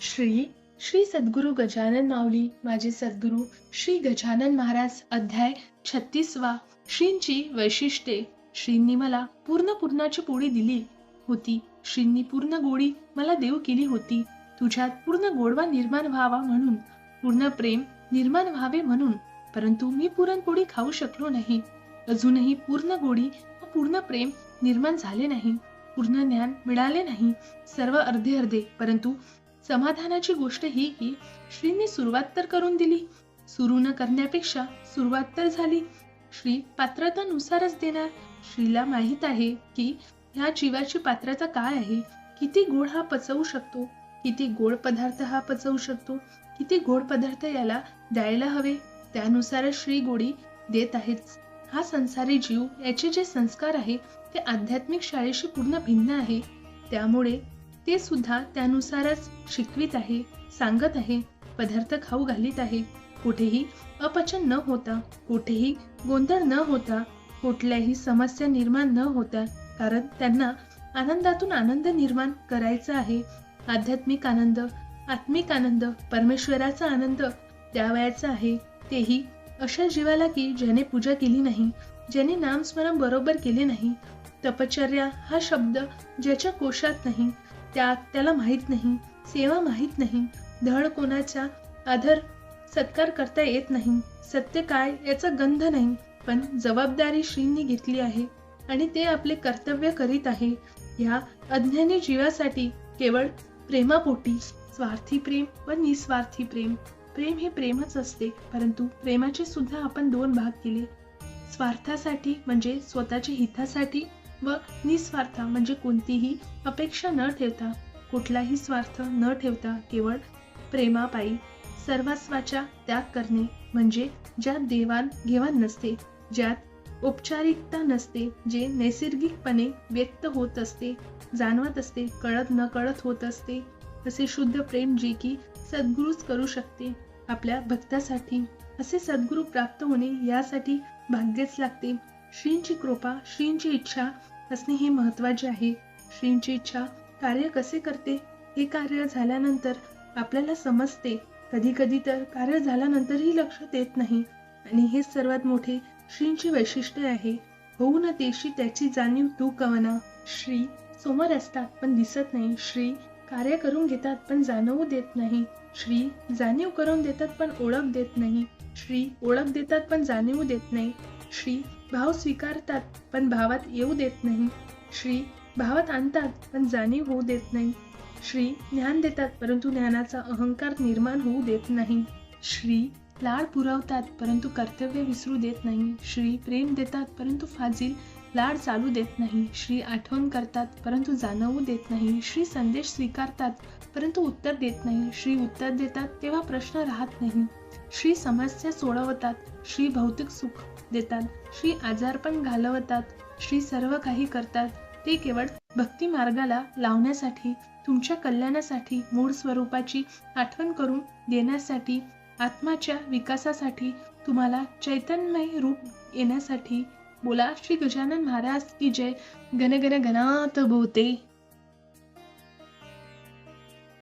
श्री श्री सद्गुरू गजानन माऊली माझे सद्गुरू श्री गजानन महाराज अध्याय छत्तीसवा श्रींची वैशिष्ट्ये. श्रींनी मला पूर्ण पूर्णाची पोळी दिली होती. श्रींनी पूर्ण गोडी मला देव केली होती. तुझ्यात पूर्ण गोडवा निर्माण व्हावा म्हणून पूर्ण प्रेम निर्माण व्हावे म्हणून परंतु मी पुरणपोळी खाऊ शकलो नाही. अजूनही पूर्ण गोडी पूर्ण प्रेम निर्माण झाले नाही. पूर्ण ज्ञान मिळाले नाही. सर्व अर्धे अर्धे परंतु समाधानाची गोष्ट ही की श्रींनी सुरुवात तर करून दिली. सुरू न करण्यापेक्षा सुरुवात तर झाली. श्री पात्रतानुसारच देणार. श्रीला माहीत आहे की ह्या जीवाची पात्रता काय आहे? किती गोड हा पचवू शकतो? किती गोड पदार्थ हा पचवू शकतो? किती गोड पदार्थ याला द्यायला हवे? त्यानुसारच श्री गोडी देत आहेच हा संसारी जीव याचे जे संस्कार आहे ते आध्यात्मिक शाळेशी पूर्ण भिन्न आहे. त्यामुळे ते सुद्धा त्यानुसारच शिकवित आहे सांगत आहे पदार्थ खाऊ घालीत आहे. कुठेही अपचन न होता कुठेही गोंधळ न होता कुठल्याही समस्या निर्माण न होता कारण त्यांना आनंदातून आनंद निर्माण करायचा आहे. आध्यात्मिक आनंद आत्मिक आनंद परमेश्वराचा आनंद द्यावयाचा आहे. तेही अशा जीवाला की ज्याने पूजा केली नाही ज्याने नामस्मरण बरोबर केले नाही. तपचर्या हा शब्द ज्याच्या कोशात नाही त्यात त्याला माहीत नाही सेवा माहीत नाही धड कोणाच्या आदर सत्कार करता येत नाही सत्य काय याचा गंध नाही पण जबाबदारी श्रींनी घेतली आहे आणि ते आपले कर्तव्य करीत आहे. ह्या अज्ञानी जीवासाठी केवळ प्रेमापोटी स्वार्थी प्रेम व निस्वार्थी प्रेम प्रेम हे प्रेमच असते परंतु प्रेमाचे सुद्धा आपण दोन भाग केले. स्वार्थासाठी म्हणजे स्वतःच्या हितासाठी व निस्वार्थ म्हणजे कोणतीही अपेक्षा न ठेवता कुठलाही स्वार्थ न ठेवता केवळ प्रेमापायी सर्वस्वाचा त्याग करणे म्हणजे ज्यात देवाणघेवाण नसते ज्यात औपचारिकता नसते जे नैसर्गिकपणे व्यक्त होत असते जाणवत असते कळत न कळत होत असते असे शुद्ध प्रेम जे की सद्गुरूच करू शकते आपल्या भक्तासाठी असे सद्गुरू प्राप्त होणे यासाठी भाग्यच लागते. श्रींची कृपा श्रींची इच्छा असणे हे महत्त्वाचे आहे. श्रींची इच्छा कार्य कसे करते? हे कार्य झाल्यानंतर आपल्याला समजते. कधी कधी तर कार्य झाल्यानंतरही लक्षात येत नाही. आणि हे सर्वात मोठे श्रींची वैशिष्ट्य आहे. होऊ न तेशी त्याची जाणीव तू कवना श्री समोर असतात पण दिसत नाही. श्री कार्य करून घेतात पण जाणवू देत नाही. श्री जाणीव करून देतात पण ओळख देत नाही. श्री ओळख देतात पण जाणीव देत नाही. श्री भाव स्वीकारतात पण भावात येऊ देत नाही. श्री भावात आणतात पण जाणीव होऊ देत नाही. श्री ज्ञान देतात परंतु ज्ञानाचा अहंकार निर्माण होऊ देत नाही. श्री लाड पुरवतात परंतु कर्तव्य विसरू देत नाही. श्री प्रेम देतात परंतु फाजील लाड चालू देत नाही. श्री आठवण करतात परंतु जाणवू देत नाही. श्री संदेश स्वीकारतात परंतु उत्तर देत नाही. श्री उत्तर देतात तेव्हा प्रश्न राहत नाही. श्री समस्या सोडवतात श्री भौतिक सुख देतात. श्री आजारपण घालवतात. श्री सर्व काही करतात. ते केवळ भक्ती मार्गाला लावण्यासाठी तुमच्या कल्याणासाठी मूळ स्वरूपाची आठवण करून देण्यासाठी आत्माच्या विकासासाठी तुम्हाला चैतन्यमय रूप येण्यासाठी बोला. श्री गजानन महाराज की जय. घन गण गणात भोवते